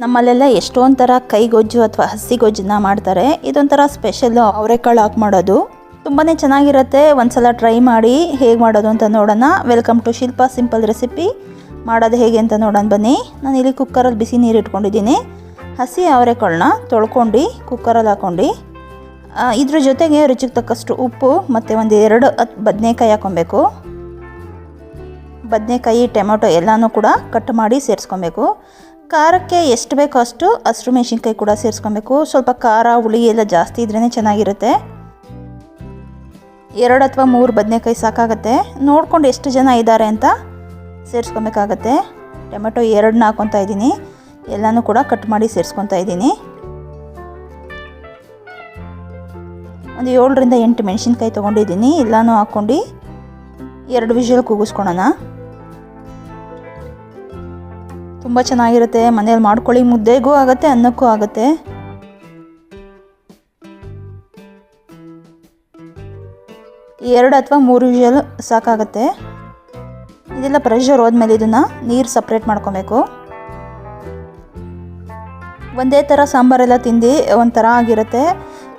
ನಮ್ಮಲ್ಲೆಲ್ಲ ಎಷ್ಟೊಂದು ಥರ ಕೈಗೊಜ್ಜು ಅಥವಾ ಹಸಿ ಗೊಜ್ಜನ್ನ ಮಾಡ್ತಾರೆ. ಇದೊಂಥರ ಸ್ಪೆಷಲ್ಲು ಅವರೆಕಾಳು ಹಾಕಿ ಮಾಡೋದು. ತುಂಬಾ ಚೆನ್ನಾಗಿರುತ್ತೆ. ಒಂದ್ಸಲ ಟ್ರೈ ಮಾಡಿ ಹೇಗೆ ಮಾಡೋದು ಅಂತ ನೋಡೋಣ. Welcome to Shilpa simple recipe ಮಾಡೋದು ಹೇಗೆ ಅಂತ ನೋಡೋಣ ಬನ್ನಿ. ನಾನು ಇಲ್ಲಿ ಕುಕ್ಕರಲ್ಲಿ ಬಿಸಿ ನೀರು ಇಟ್ಕೊಂಡಿದ್ದೀನಿ. ಹಸಿ ಅವರೆಕಾಳನ್ನ ತೊಳ್ಕೊಂಡು ಕುಕ್ಕರಲ್ಲಿ ಹಾಕ್ಕೊಂಡು ಇದ್ರ ಜೊತೆಗೆ ರುಚಿಗೆ ತಕ್ಕಷ್ಟು ಉಪ್ಪು ಮತ್ತು ಒಂದು ಎರಡು ಬದನೆಕಾಯಿ ಹಾಕೊಬೇಕು. ಬದನೆಕಾಯಿ, ಟೊಮೆಟೊ ಎಲ್ಲನೂ ಕೂಡ ಕಟ್ ಮಾಡಿ ಸೇರಿಸ್ಕೊಬೇಕು. ಖಾರಕ್ಕೆ ಎಷ್ಟು ಬೇಕೋ ಅಷ್ಟು ಹಸಿರು ಮೆಣಸಿನ್ಕಾಯಿ ಕೂಡ ಸೇರಿಸ್ಕೊಬೇಕು. ಸ್ವಲ್ಪ ಖಾರ, ಹುಳಿ ಎಲ್ಲ ಜಾಸ್ತಿ ಇದ್ರೇ ಚೆನ್ನಾಗಿರುತ್ತೆ. ಎರಡು ಅಥವಾ ಮೂರು ಬದನೆಕಾಯಿ ಸಾಕಾಗುತ್ತೆ. ನೋಡ್ಕೊಂಡು ಎಷ್ಟು ಜನ ಇದ್ದಾರೆ ಅಂತ ಸೇರಿಸ್ಕೊಬೇಕಾಗತ್ತೆ. ಟೊಮೆಟೊ ಎರಡನ್ನ ಹಾಕ್ಕೊತಾ ಇದ್ದೀನಿ. ಎಲ್ಲನೂ ಕೂಡ ಕಟ್ ಮಾಡಿ ಸೇರಿಸ್ಕೊತಾ ಇದ್ದೀನಿ. ಒಂದು ಏಳರಿಂದ ಎಂಟು ಮೆಣಸಿನ್ಕಾಯಿ ತೊಗೊಂಡಿದ್ದೀನಿ. ಎಲ್ಲನೂ ಹಾಕ್ಕೊಂಡು ಎರಡು ವಿಷಲ್ ಕೂಗಿಸ್ಕೊಳೋಣ. ತುಂಬ ಚೆನ್ನಾಗಿರುತ್ತೆ. ಮನೇಲಿ ಮಾಡ್ಕೊಳ್ಳಿ, ಮುದ್ದೆಗೂ ಆಗುತ್ತೆ, ಅನ್ನಕ್ಕೂ ಆಗುತ್ತೆ. ಎರಡು ಅಥವಾ ಮೂರು ವಿಷಲ್ ಸಾಕಾಗುತ್ತೆ. ಇದೆಲ್ಲ ಪ್ರೆಷರ್ ಹೋದ್ಮೇಲೆ ಇದನ್ನು ನೀರು ಸಪ್ರೇಟ್ ಮಾಡ್ಕೋಬೇಕು. ಒಂದೇ ಥರ ಸಾಂಬಾರೆಲ್ಲ ತಿಂದು ಒಂಥರ ಆಗಿರುತ್ತೆ.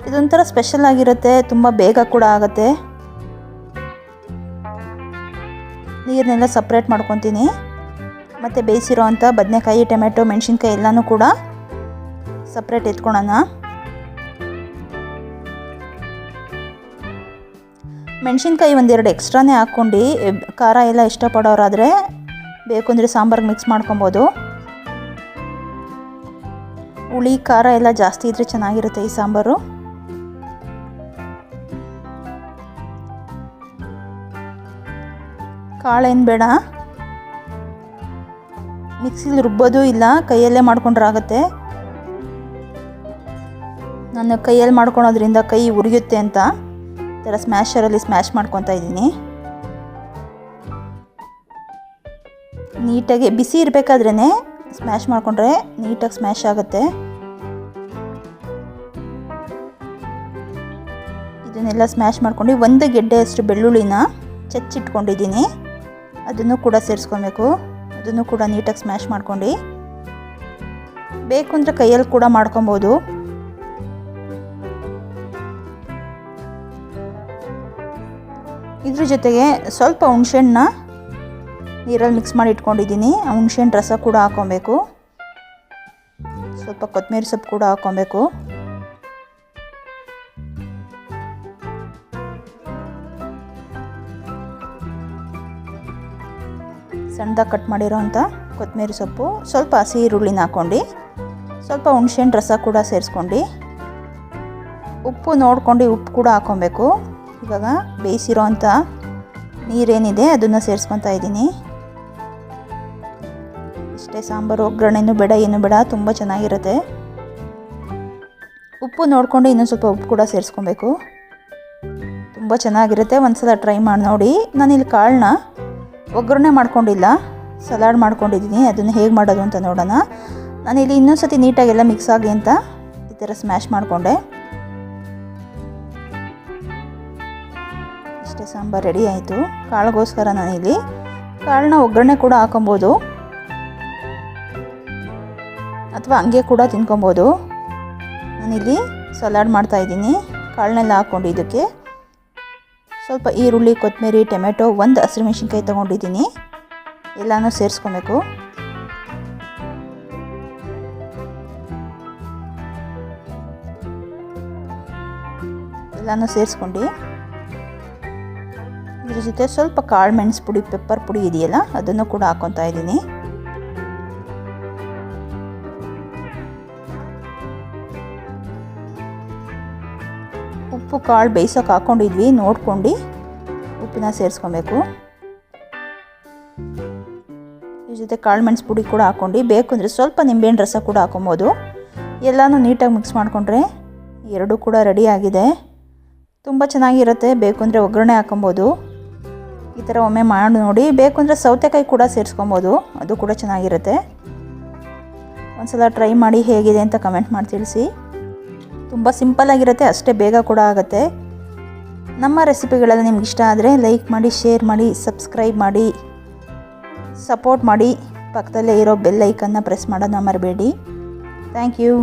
ಇದೊಂಥರ ಸ್ಪೆಷಲ್ ಆಗಿರುತ್ತೆ, ತುಂಬ ಬೇಗ ಕೂಡ ಆಗುತ್ತೆ. ನೀರನ್ನೆಲ್ಲ ಸಪ್ರೇಟ್ ಮಾಡ್ಕೊತೀನಿ. ಮತ್ತು ಬೇಯಿಸಿರೋ ಅಂಥ ಬದನೆಕಾಯಿ ಟೊಮೆಟೊ ಮೆಣಸಿನ್ಕಾಯಿ ಎಲ್ಲನೂ ಕೂಡ ಸಪ್ರೇಟ್ ಎತ್ಕೊಳೋಣ ಮೆಣಸಿನ್ಕಾಯಿ ಒಂದೆರಡು ಎಕ್ಸ್ಟ್ರಾನೇ ಹಾಕ್ಕೊಂಡು ಖಾರ ಎಲ್ಲ ಇಷ್ಟಪಡೋರಾದರೆ ಬೇಕು ಅಂದರೆ ಸಾಂಬಾರ್ಗೆ ಮಿಕ್ಸ್ ಮಾಡ್ಕೊಬೋದು. ಹುಳಿ, ಖಾರ ಎಲ್ಲ ಜಾಸ್ತಿ ಇದ್ದರೆ ಚೆನ್ನಾಗಿರುತ್ತೆ ಈ ಸಾಂಬಾರು. ಕಾಳೇನು ಬೇಡ. ಮಿಕ್ಸಿಲಿ ರುಬ್ಬೋದು ಇಲ್ಲ, ಕೈಯಲ್ಲೇ ಮಾಡ್ಕೊಂಡ್ರಾಗತ್ತೆ ನಾನು ಕೈಯಲ್ಲಿ ಮಾಡ್ಕೊಳೋದ್ರಿಂದ ಕೈ ಉರಿಯುತ್ತೆ ಅಂತ ಈ ಥರ ಸ್ಮ್ಯಾಶರಲ್ಲಿ ಸ್ಮ್ಯಾಶ್ ಮಾಡ್ಕೊತಾ ಇದ್ದೀನಿ. ನೀಟಾಗಿ ಬಿಸಿ ಇರಬೇಕಾದ್ರೇ ಸ್ಮ್ಯಾಶ್ ಮಾಡಿಕೊಂಡ್ರೆ ನೀಟಾಗಿ ಸ್ಮ್ಯಾಶ್ ಆಗುತ್ತೆ. ಇದನ್ನೆಲ್ಲ ಸ್ಮ್ಯಾಶ್ ಮಾಡ್ಕೊಂಡು ಒಂದು ಗೆಡ್ಡೆಯಷ್ಟು ಬೆಳ್ಳುಳ್ಳಿನ ಚಚ್ಚಿಟ್ಕೊಂಡಿದ್ದೀನಿ. ಅದನ್ನು ಕೂಡ ಸೇರಿಸ್ಕೊಬೇಕು. ಅದನ್ನು ಕೂಡ ನೀಟಾಗಿ ಸ್ಮ್ಯಾಶ್ ಮಾಡ್ಕೊಂಡು. ಬೇಕು ಅಂದರೆ ಕೈಯಲ್ಲಿ ಕೂಡ ಮಾಡ್ಕೊಬೋದು. ಇದ್ರ ಜೊತೆಗೆ ಸ್ವಲ್ಪ ಹುಣ್ಸೆಹಣ್ಣ ನೀರಲ್ಲಿ ಮಿಕ್ಸ್ ಮಾಡಿ ಇಟ್ಕೊಂಡಿದ್ದೀನಿ. ಹುಣ್ಸೆಹಣ್ಣು ರಸ ಕೂಡ ಹಾಕೊಬೇಕು. ಸ್ವಲ್ಪ ಕೊತ್ತಂಬರಿ ಸೊಪ್ಪು ಕೂಡ ಹಾಕೊಬೇಕು. ಸಣ್ಣದಾಗಿ ಕಟ್ ಮಾಡಿರೋ ಅಂಥ ಕೊತ್ತಂಬರಿ ಸೊಪ್ಪು, ಸ್ವಲ್ಪ ಹಸಿ ಈರುಳ್ಳಿನ ಹಾಕ್ಕೊಂಡು, ಸ್ವಲ್ಪ ಹುಣ್ಸೆಹಣ್ಣು ರಸ ಕೂಡ ಸೇರಿಸ್ಕೊಂಡು, ಉಪ್ಪು ನೋಡ್ಕೊಂಡು ಉಪ್ಪು ಕೂಡ ಹಾಕ್ಕೊಬೇಕು. ಇವಾಗ ಬೇಯಿಸಿರೋ ಅಂಥ ನೀರೇನಿದೆ ಅದನ್ನು ಸೇರಿಸ್ಕೊತಾ ಇದ್ದೀನಿ. ಇಷ್ಟೇ ಸಾಂಬಾರು ಒಗ್ಗರಣೆನೂ ಬೇಡ, ಏನು ಬೇಡ, ತುಂಬ ಚೆನ್ನಾಗಿರುತ್ತೆ. ಉಪ್ಪು ನೋಡಿಕೊಂಡು ಇನ್ನೊಂದು ಸ್ವಲ್ಪ ಉಪ್ಪು ಕೂಡ ಸೇರಿಸ್ಕೊಬೇಕು. ತುಂಬ ಚೆನ್ನಾಗಿರುತ್ತೆ ಒಂದು ಸಲ ಟ್ರೈ ಮಾಡಿ ನೋಡಿ. ನಾನಿಲ್ಲಿ ಕಾಳನ್ನ ಒಗ್ಗರಣೆ ಮಾಡ್ಕೊಂಡಿಲ್ಲ. ಸಲಾಡ್ ಮಾಡ್ಕೊಂಡಿದ್ದೀನಿ. ಅದನ್ನು ಹೇಗೆ ಮಾಡೋದು ಅಂತ ನೋಡೋಣ. ನಾನಿಲ್ಲಿ ಇನ್ನೊಂದು ಸತಿ ನೀಟಾಗೆಲ್ಲ ಮಿಕ್ಸ್ ಆಗಲಿ ಅಂತ ಈ ಥರ ಸ್ಮ್ಯಾಶ್ ಮಾಡಿಕೊಂಡೆ. ಇಷ್ಟೇ ಸಾಂಬಾರು ರೆಡಿ ಆಯಿತು. ಕಾಳಿಗೋಸ್ಕರ ನಾನಿಲ್ಲಿ ಕಾಳನ್ನ ಒಗ್ಗರಣೆ ಕೂಡ ಹಾಕೊಬೋದು. ಅಥವಾ ಹಂಗೆ ಕೂಡ ತಿನ್ಕೊಬೋದು. ನಾನಿಲ್ಲಿ ಸಲಾಡ್ ಮಾಡ್ತಾಯಿದ್ದೀನಿ ಕಾಳನ್ನೆಲ್ಲ ಹಾಕ್ಕೊಂಡು ಇದಕ್ಕೆ. ಸ್ವಲ್ಪ ಈರುಳ್ಳಿ, ಕೊತ್ತಂಬರಿ, ಟೊಮೆಟೊ ಒಂದು ಹಸಿರು ಮೆಣಸಿನ್ಕಾಯಿ ತೊಗೊಂಡಿದ್ದೀನಿ. ಎಲ್ಲನೂ ಸೇರಿಸ್ಕೊಬೇಕು. ಎಲ್ಲನೂ ಸೇರಿಸ್ಕೊಂಡು. ಇದ್ರ ಜೊತೆ ಸ್ವಲ್ಪ ಕಾಳು ಮೆಣಸು ಪುಡಿ ಪೆಪ್ಪರ್ ಪುಡಿ ಇದೆಯಲ್ಲ, ಅದನ್ನು ಕೂಡ ಹಾಕ್ಕೊತಾ ಇದ್ದೀನಿ. ಉಪ್ಪು, ಕಾಳು ಬೇಯಿಸೋಕೆ ಹಾಕ್ಕೊಂಡಿದ್ವಿ ನೋಡ್ಕೊಂಡು ಉಪ್ಪನ್ನ ಸೇರಿಸ್ಕೊಬೇಕು. ಇದ್ರ ಜೊತೆ ಕಾಳು ಮೆಣಸು ಪುಡಿ ಕೂಡ ಹಾಕ್ಕೊಂಡು ಬೇಕು ಅಂದರೆ ಸ್ವಲ್ಪ ನಿಂಬೆಹಣ್ಣು ರಸ ಕೂಡ ಹಾಕೊಬೋದು. ಎಲ್ಲನೂ ನೀಟಾಗಿ ಮಿಕ್ಸ್ ಮಾಡಿಕೊಂಡ್ರೆ ಎರಡೂ ಕೂಡ ರೆಡಿ ಆಗಿದೆ. ತುಂಬ ಚೆನ್ನಾಗಿರುತ್ತೆ. ಬೇಕು ಅಂದರೆ ಒಗ್ಗರಣೆ ಹಾಕೊಬೋದು. ಈ ಥರ ಒಮ್ಮೆ ಮಾಡಿ ನೋಡಿ. ಬೇಕು ಅಂದರೆ ಸೌತೆಕಾಯಿ ಕೂಡ ಸೇರಿಸ್ಕೊಬೋದು. ಅದು ಕೂಡ ಚೆನ್ನಾಗಿರುತ್ತೆ. ಒಂದ್ಸಲ ಟ್ರೈ ಮಾಡಿ ಹೇಗಿದೆ ಅಂತ ಕಮೆಂಟ್ ಮಾಡಿ ತಿಳಿಸಿ. ತುಂಬ ಸಿಂಪಲ್ಲಾಗಿರುತ್ತೆ ಅಷ್ಟೇ ಬೇಗ ಕೂಡ ಆಗುತ್ತೆ. ನಮ್ಮ ರೆಸಿಪಿಗಳೆಲ್ಲ ನಿಮ್ಗೆ ಇಷ್ಟ ಆದರೆ ಲೈಕ್ ಮಾಡಿ, ಶೇರ್ ಮಾಡಿ, ಸಬ್ಸ್ಕ್ರೈಬ್ ಮಾಡಿ, ಸಪೋರ್ಟ್ ಮಾಡಿ. ಪಕ್ಕದಲ್ಲೇ ಇರೋ ಬೆಲ್ ಐಕನ್ನ ಪ್ರೆಸ್ ಮಾಡೋದನ್ನ ಮರಬೇಡಿ. Thank you.